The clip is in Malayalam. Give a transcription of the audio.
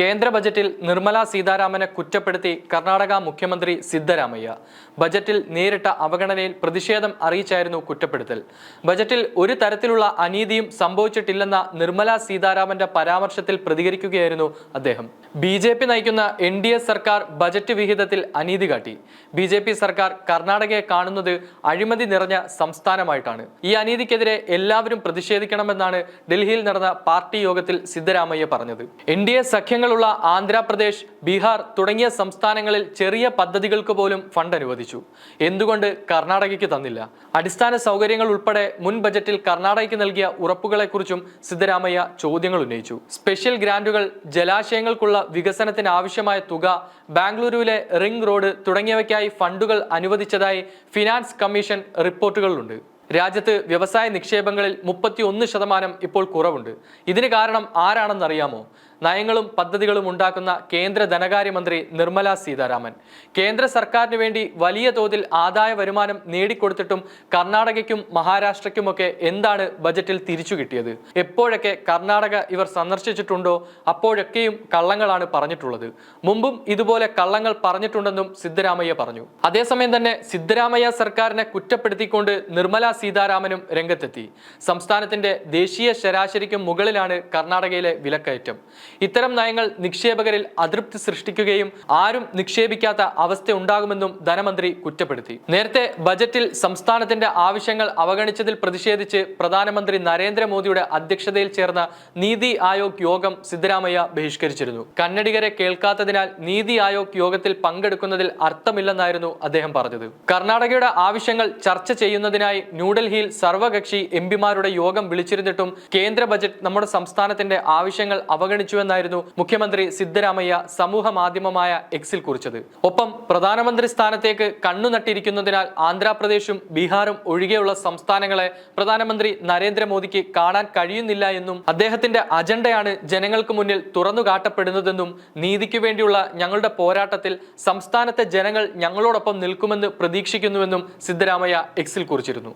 കേന്ദ്ര ബജറ്റിൽ നിർമ്മല സീതാരാമനെ കുറ്റപ്പെടുത്തി കർണാടക മുഖ്യമന്ത്രി സിദ്ധരാമയ്യ. ബജറ്റിൽ നേരിട്ട അവഗണനയിൽ പ്രതിഷേധം അറിയിച്ചായിരുന്നു കുറ്റപ്പെടുത്തൽ. ബജറ്റിൽ ഒരു തരത്തിലുള്ള അനീതിയും സംഭവിച്ചിട്ടില്ലെന്ന നിർമ്മല സീതാരാമന്റെ പരാമർശത്തിൽ പ്രതികരിക്കുകയായിരുന്നു അദ്ദേഹം. ബി ജെ പി നയിക്കുന്ന എൻ ഡി എ സർക്കാർ ബജറ്റ് വിഹിതത്തിൽ അനീതി കാട്ടി. ബി ജെ പി സർക്കാർ കർണാടകയെ കാണുന്നത് അഴിമതി നിറഞ്ഞ സംസ്ഥാനമായിട്ടാണ്. ഈ അനീതിക്കെതിരെ എല്ലാവരും പ്രതിഷേധിക്കണമെന്നാണ് ഡൽഹിയിൽ നടന്ന പാർട്ടി യോഗത്തിൽ സിദ്ധരാമയ്യ പറഞ്ഞത്. എൻ ഡി എ സഖ്യങ്ങളുള്ള ആന്ധ്രാപ്രദേശ് ബീഹാർ തുടങ്ങിയ സംസ്ഥാനങ്ങളിൽ ചെറിയ പദ്ധതികൾക്ക് പോലും ഫണ്ട് അനുവദിച്ചു. എന്തുകൊണ്ട് കർണാടകയ്ക്ക് തന്നില്ല? അടിസ്ഥാന സൗകര്യങ്ങൾ ഉൾപ്പെടെ മുൻ ബജറ്റിൽ കർണാടകയ്ക്ക് നൽകിയ ഉറപ്പുകളെക്കുറിച്ചും സിദ്ധരാമയ്യ ചോദ്യങ്ങൾ ഉന്നയിച്ചു. സ്പെഷ്യൽ ഗ്രാന്റുകൾ ജലാശയങ്ങൾക്കുള്ള വികസനത്തിന് ആവശ്യമായ തുക ബാംഗ്ലൂരുവിലെ റിംഗ് റോഡ് തുടങ്ങിയവയ്ക്കായി ഫണ്ടുകൾ അനുവദിച്ചതായി ഫിനാൻസ് കമ്മീഷൻ റിപ്പോർട്ടുകളിലുണ്ട്. രാജ്യത്ത് വ്യവസായ നിക്ഷേപങ്ങളിൽ മുപ്പത്തി ഒന്ന് ശതമാനം ഇപ്പോൾ കുറവുണ്ട്. ഇതിന് കാരണം ആരാണെന്നറിയാമോ? നയങ്ങളും പദ്ധതികളും ഉണ്ടാക്കുന്ന കേന്ദ്ര ധനകാര്യമന്ത്രി നിർമ്മല സീതാരാമൻ. കേന്ദ്ര സർക്കാരിന് വേണ്ടി വലിയ തോതിൽ ആദായ വരുമാനം നേടിക്കൊടുത്തിട്ടും കർണാടകയ്ക്കും മഹാരാഷ്ട്രയ്ക്കുമൊക്കെ എന്താണ് ബജറ്റിൽ തിരിച്ചു കിട്ടിയത്? എപ്പോഴൊക്കെ കർണാടക ഇവർ സന്ദർശിച്ചിട്ടുണ്ടോ അപ്പോഴൊക്കെയും കള്ളങ്ങളാണ് പറഞ്ഞിട്ടുള്ളത്. മുമ്പും ഇതുപോലെ കള്ളങ്ങൾ പറഞ്ഞിട്ടുണ്ടെന്നും സിദ്ധരാമയ്യ പറഞ്ഞു. അതേസമയം തന്നെ സിദ്ധരാമയ്യ സർക്കാരിനെ കുറ്റപ്പെടുത്തിക്കൊണ്ട് നിർമ്മല സീതാരാമനും രംഗത്തെത്തി. സംസ്ഥാനത്തിന്റെ ദേശീയ ശരാശരിക്കും മുകളിലാണ് കർണാടകയിലെ വിലക്കയറ്റം. ഇത്തരം നയങ്ങൾ നിക്ഷേപകരിൽ അതൃപ്തി സൃഷ്ടിക്കുകയും ആരും നിക്ഷേപിക്കാത്ത അവസ്ഥ ഉണ്ടാകുമെന്നും ധനമന്ത്രി കുറ്റപ്പെടുത്തി. നേരത്തെ ബജറ്റിൽ സംസ്ഥാനത്തിന്റെ ആവശ്യങ്ങൾ അവഗണിച്ചതിൽ പ്രതിഷേധിച്ച് പ്രധാനമന്ത്രി നരേന്ദ്രമോദിയുടെ അധ്യക്ഷതയിൽ ചേർന്ന നീതി ആയോഗ് യോഗം സിദ്ധരാമയ്യ ബഹിഷ്കരിച്ചിരുന്നു. കന്നഡികരെ കേൾക്കാത്തതിനാൽ നീതി ആയോഗ് യോഗത്തിൽ പങ്കെടുക്കുന്നതിൽ അർത്ഥമില്ലെന്നായിരുന്നു അദ്ദേഹം പറഞ്ഞത്. കർണാടകയുടെ ആവശ്യങ്ങൾ ചർച്ച ചെയ്യുന്നതിനായി ന്യൂഡൽഹിയിൽ സർവകക്ഷി എം യോഗം വിളിച്ചിരുന്നിട്ടും കേന്ദ്ര ബജറ്റ് നമ്മുടെ സംസ്ഥാനത്തിന്റെ ആവശ്യങ്ങൾ അവഗണിച്ചുവെന്നായിരുന്നു മുഖ്യമന്ത്രി സിദ്ധരാമയ്യ സമൂഹ മാധ്യമമായ എക്സിൽ കുറിച്ചത്. ഒപ്പം പ്രധാനമന്ത്രി സ്ഥാനത്തേക്ക് കണ്ണുനട്ടിരിക്കുന്നതിനാൽ ആന്ധ്രാപ്രദേശും ബീഹാറും ഒഴികെയുള്ള സംസ്ഥാനങ്ങളെ പ്രധാനമന്ത്രി നരേന്ദ്രമോദിക്ക് കാണാൻ കഴിയുന്നില്ല എന്നും അദ്ദേഹത്തിന്റെ അജണ്ടയാണ് ജനങ്ങൾക്ക് മുന്നിൽ തുറന്നുകാട്ടപ്പെടുന്നതെന്നും നീതിക്ക് വേണ്ടിയുള്ള ഞങ്ങളുടെ പോരാട്ടത്തിൽ സംസ്ഥാനത്തെ ജനങ്ങൾ ഞങ്ങളോടൊപ്പം നിൽക്കുമെന്ന് പ്രതീക്ഷിക്കുന്നുവെന്നും സിദ്ധരാമയ്യ എക്സിൽ കുറിച്ചിരുന്നു.